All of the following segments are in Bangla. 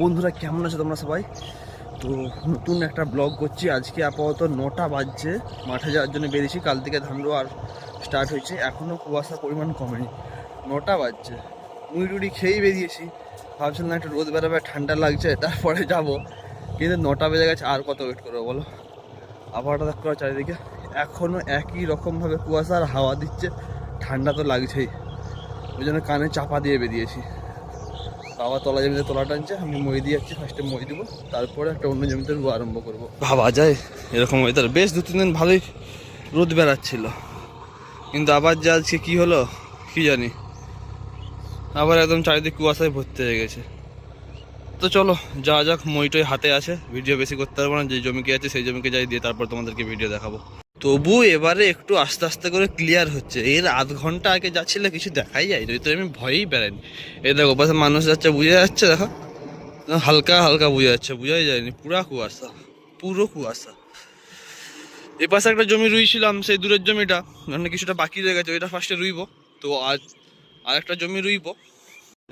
বন্ধুরা, কেমন আছো তোমরা সবাই? তো নতুন একটা ব্লগ করছি। আজকে আপাতত নটা বাজছে, মাঠে যাওয়ার জন্য বেরিয়েছি। কাল থেকে ধান আর স্টার্ট হয়েছে। এখনও কুয়াশার পরিমাণ কমেনি। নটা বাজছে। মুড়ি টুড়ি খেয়েই বেরিয়েছি। ভাবছিলাম একটু রোদ বেরোবে, ঠান্ডা লাগছে, তারপরে যাব। কিন্তু নটা বেজে গেছে, আর কত ওয়েট করব বলো? আবহাওয়াটা দেখতে পাচ্ছ চারিদিকে। এখনও একই রকমভাবে কুয়াশা আর হাওয়া দিচ্ছে। ঠান্ডা তো লাগছেই। ওই জন্য কানে চাপা দিয়ে বেরিয়েছি। বাবা তলা জমিতে তলা টানছে, আমি মই দিয়ে যাচ্ছি ফার্স্টে মই দিব, তারপরে একটা অন্য জমিতে রোয়া আরম্ভ করব। ভাবা যায়, এরকম ওয়েদার বেশ দু তিন দিন ভালোই রোদ বেড়াচ্ছিল। কিন্তু আবার যে আজকে কী হলো, কি জানি। আবার একদম চারিদিক কুয়াশায় ভর্তি হয়ে গেছে। তো চলো যা যাক, মইটই হাতে আছে। ভিডিও বেশি করতে পারব না, যে জমিকে আছে, সেই জমিকে যাই দিয়ে তারপর তোমাদেরকে ভিডিও দেখাবো। তবু এবারে একটু আস্তে আস্তে করে ক্লিয়ার হচ্ছে। এর আধ ঘণ্টা আগে যাচ্ছিল কিছু দেখাই যায় যদি তো আমি ভয়েই বেড়াইনি এই দেখো পাশে মানুষ যাচ্ছে, বুঝে যাচ্ছে, দেখো। হালকা হালকা বুঝে যাচ্ছে, বুঝাই যায়নি, পুরা কুয়াশা, পুরো কুয়াশা। এ পাশে একটা জমি রুইছিলাম, সেই দূরের জমিটা মানে কিছুটা বাকি রয়ে গেছে, ওইটা ফার্স্টে রুইব। তো আজ আর একটা জমি রুইব।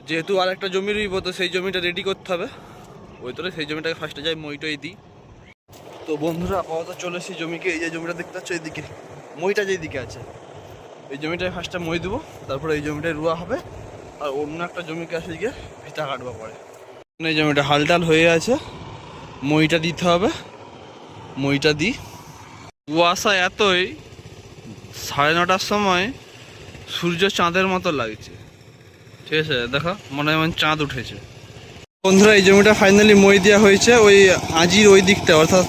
যেহেতু আর একটা জমি রুইব, তো সেই জমিটা রেডি করতে হবে। ওই তোরে সেই জমিটাকে ফার্স্টে যাই, মইটই দিই। তো বন্ধুরা, আপাতত চলে এসেছি জমিকে। এই যে জমিটা দেখতে পাচ্ছ এইদিকে, মইটা যেদিকে আছে। এই জমিটায় ফার্স্টে মই দেবো, তারপরে এই জমিটায় রুয়া হবে। আর অন্য একটা জমিকে আসে গিয়ে ভিটা কাটবো পরে। এই জমিটা হালটাল হয়ে আছে, মইটা দিতে হবে। মইটা দিই কুয়াশা এতই, সাড়ে নটার সময় সূর্য চাঁদের মতো লাগছে। ঠিক আছে, দেখো, মনে হয় চাঁদ উঠেছে। বন্ধুরা, এই জমিটা ফাইনালি মই দেওয়া হয়েছে, ওই আজির ওই দিকটা অর্থাৎ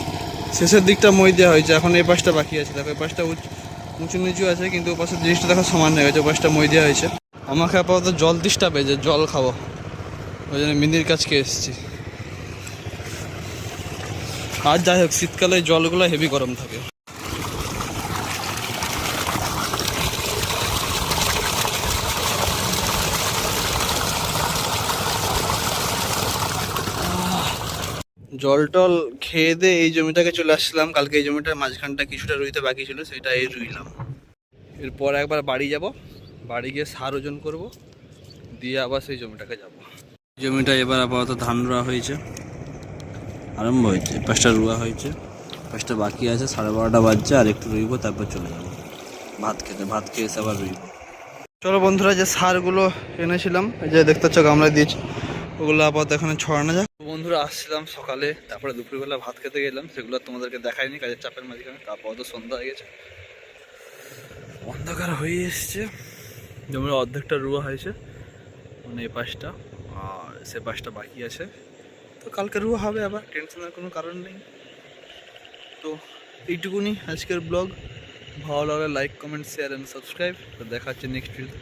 শেষের দিকটা মই দেওয়া হয়েছে, এখন এই পাশটা বাকি আছে। দেখো, এই পাশটা উঁচ- নিচু আছে, কিন্তু ওপাশে জিনিসটা দেখো সমান হয়ে গেছে ও পাশটা মই দেওয়া হয়েছে। আমাকে আপাতত জল তিষ্টা পেয়েছে জল খাব। ওই জন্য মিন্দির কাছকে এসেছি। আর যাই হোক, শীতকালে জলগুলো হেভি গরম থাকে। জল টল খেয়ে দিয়ে এই জমিটাকে চলে আসছিলাম কালকে এই জমিটার মাঝখানটা কিছুটা রুইতে বাকি ছিল সেটা এই রুইলাম। এরপর একবার বাড়ি যাব। বাড়ি গিয়ে সার ওজন করব। দিয়ে আবার সেই জমিটাকে যাব। জমিটা এবার আপাতত ধান রোয়া হয়েছে। আরম্ভ হয়েছে। পাঁচটা রোয়া হয়েছে। পাঁচটা বাকি আছে। সাড়ে বারোটা বাজছে। আর একটু রুইব, তারপর চলে যাব। ভাত খেতে। ভাত খেয়ে এসে আবার রুইব। চলো বন্ধুরা, যে সারগুলো এনেছিলাম যে দেখতে পাচ্ছ, গামলা দিয়েছি। ওগুলো আপাতত এখানে ছড়ানো যাক। বন্ধুরা, আসছিলাম সকালে, তারপরে দুপুরবেলা ভাত খেতে গেলাম, সেগুলো তোমাদেরকে দেখাইনি, কাজের চাপের মাঝখানে, তারপর তো সন্ধ্যা হয়ে গেছে। অন্ধকার হয়ে এসছে জমির অর্ধেকটা রুয়া হয়েছে মানে এ পাশটা, আর সে পাশটা বাকি আছে। তো কালকে রুয়া হবে আবার টেনশনের কোনো কারণ নেই। তো এইটুকুনি আজকের ব্লগ। ভালো লাগলে like comment share and subscribe তো দেখা হচ্ছে নেক্সট ভিডিও